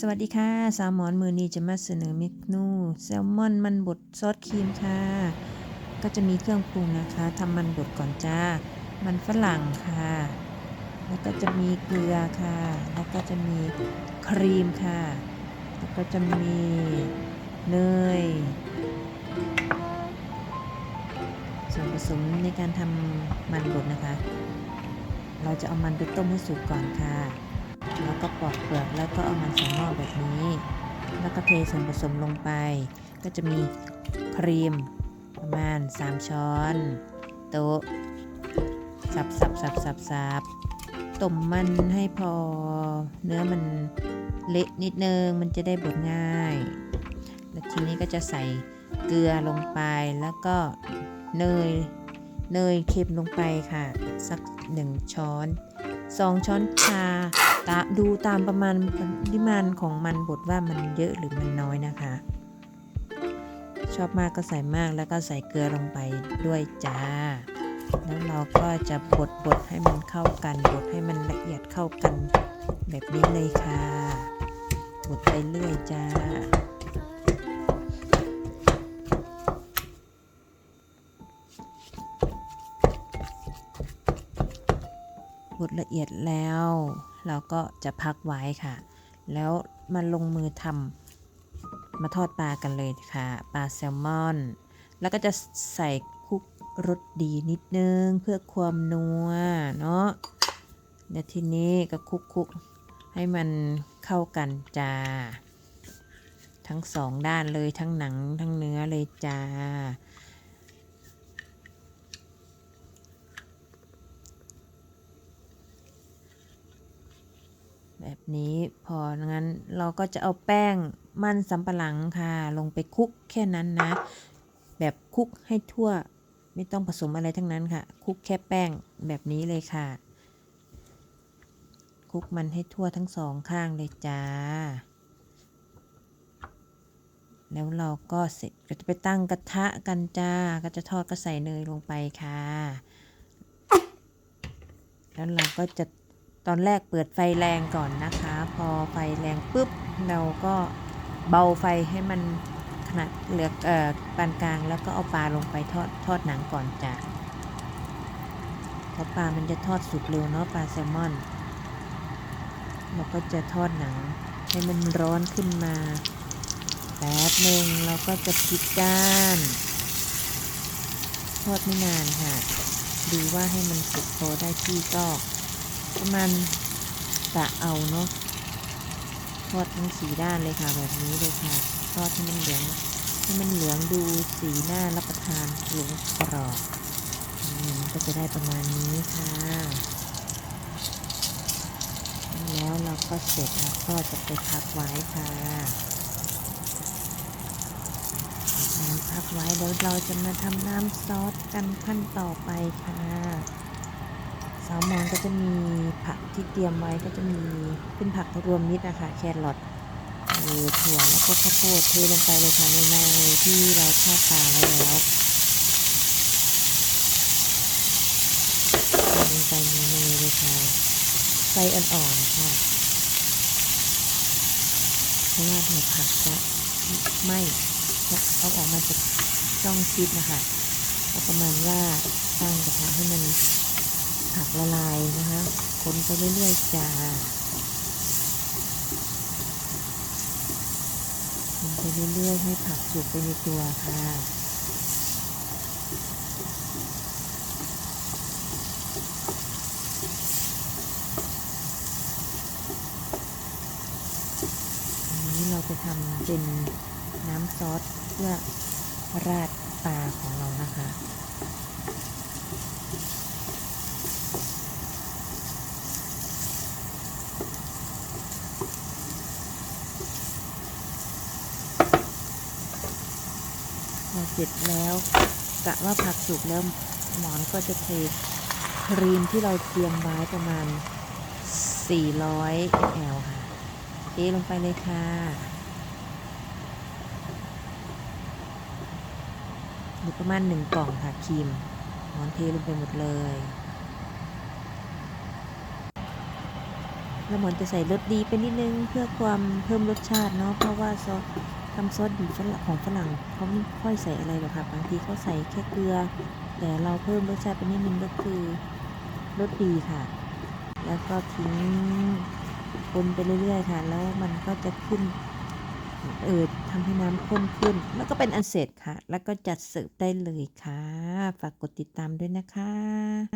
สวัสดีค่ะสาวหมอนมือนี้จะมาเสนอเมนูแซลมอนมันบดซอสครีมค่ะ ก็จะมีเครื่องปรุงนะคะทำมันบดก่อนจ้า มันฝรั่งค่ะ แล้วก็จะมีเกลือค่ะ แล้วก็จะมีครีมค่ะ แล้วก็จะมีเนย ส่วนผสมในการทำมันบดนะคะ เราจะเอามันไปต้มให้สุกก่อนค่ะ แล้วก็ปอกเปลือกแล้วก็เอามันใส่หม้อแบบนี้ แล้วก็เทส่วนผสมลงไป ก็จะมีครีมประมาณ 3 ช้อน โต๊ะสับสับสับสับสับต้มมันให้พอเนื้อมันเละนิดนึงมันจะได้บดง่าย แล้วทีนี้ก็จะใส่เกลือลงไปแล้วก็เนยเนยเค็มลงไปค่ะ สัก1ช้อน 2 ช้อนชาตาดูตามประมาณปริมาณของมันบดว่ามันเยอะหรือมันน้อยนะคะ ชอบมากก็ใส่มากแล้วก็ใส่เกลือลงไปด้วยจ้า แล้วเราก็จะบดบดให้มันเข้ากันบดให้มันละเอียดเข้ากันแบบนี้เลยค่ะบดไปเรื่อยจ้า บดละเอียดแล้ว เราก็จะพักไว้ค่ะ แล้วมาลงมือทำมาทอดปลากันเลยค่ะ ปลาแซลมอน แล้วก็จะใส่คุกรสดีนิดนึงเพื่อความนัวเนาะเดี๋ยวทีนี้ก็คุกคุกให้มันเข้ากันจ้า ทั้งสองด้านเลยทั้งหนังทั้งเนื้อเลยจ้า แบบนี้พองั้นเราก็จะเอาแป้งมันสำปะหลังค่ะ ลงไปคลุกแค่นั้นนะ แบบคลุกให้ทั่ว ไม่ต้องผสมอะไรทั้งนั้นค่ะคลุกแค่แป้งแบบนี้เลยค่ะคลุกมันให้ทั่วทั้งสองข้างเลยจ้า แล้วเราก็เสร็จก็จะไปตั้งกระทะกันจ้า ก็จะทอดก็ใส่เนยลงไปค่ะ แล้วเราก็จะ ตอนแรกเปิดไฟแรงก่อนนะคะ พอไฟแรงปุ๊บเราก็เบาไฟให้มันขนาดเหลือเอ่อปานกลางแล้วก็เอาปลาลงไปทอดทอดหนังก่อนจ้ะเพราะปลามันจะทอดสุกเร็วเนาะปลาแซลมอนเราก็จะทอดหนังให้มันร้อนขึ้นมาแป๊บหนึ่งเราก็จะพลิกด้านทอดไม่นานค่ะ ดูว่าให้มันสุกพอได้ที่ก็ ประมาณกะเอาเนาะทอดทั้งสีด้านเลยค่ะแบบนี้เลยค่ะทอดให้มันเหลืองให้มันเหลืองดูสีหน้ารับประทานเหลืองกรอบอืมก็จะได้ประมาณนี้ค่ะแล้วเราก็เสร็จแล้วก็จะไปพักไว้ค่ะน้ำพักไว้เดี๋ยวเราจะมาทำน้ำซอสกันขั้นต่อไปค่ะ สาวมอนก็จะมีผักที่เตรียมไว้ก็จะมีเป็นผักรวมมิตรนะคะแครอทเออถั่วแล้วก็ข้าวโพดเทลงไปเลยค่ะในเนยที่เราทอดปลาไว้แล้วลงไปในเนยเลยค่ะไฟอ่อนๆค่ะเพราะว่าเดี๋ยวผักจะไหม้เอาออกมาจากช่องฟิตนะคะก็ประมาณว่าตั้งกระทะให้มัน ผักละลายนะคะคนไปเรื่อยๆจ้าคนไปเรื่อยๆ ให้ผักสุกไปในตัวค่ะอันนี้เราจะทำเป็นน้ำซอสเพื่อราดปลาของเรานะคะ อเสร็จแล้วกะว่าผักสุกแล้วหมอนก็จะเทครีมที่เราเตรียมไว้ประมาณ 400 ml ค่ะเทลงไปเลยค่ะ หรือประมาณ1กล่องค่ะครีมหมอนเทลงไปหมดเลย แล้วหมอนจะใส่รสดีไปนิดนึงเพื่อความเพิ่มรสชาติเนาะเพราะว่าซอส ทำซอสดีฝรั่งของฝรั่งเขาไม่ค่อยใส่อะไรหรอกค่ะบางทีเขาใส่แค่เกลือ แต่เราเพิ่มรสชาติไปนิดนึงก็คือรสดีค่ะ แล้วก็ทิ้งคนไปเรื่อยๆค่ะ แล้วมันก็จะขึ้นเออทำให้น้ำข้นขึ้น แล้วก็เป็นอันเสร็จค่ะ แล้วก็จัดเสิร์ฟได้เลยค่ะ ฝากกดติดตามด้วยนะคะ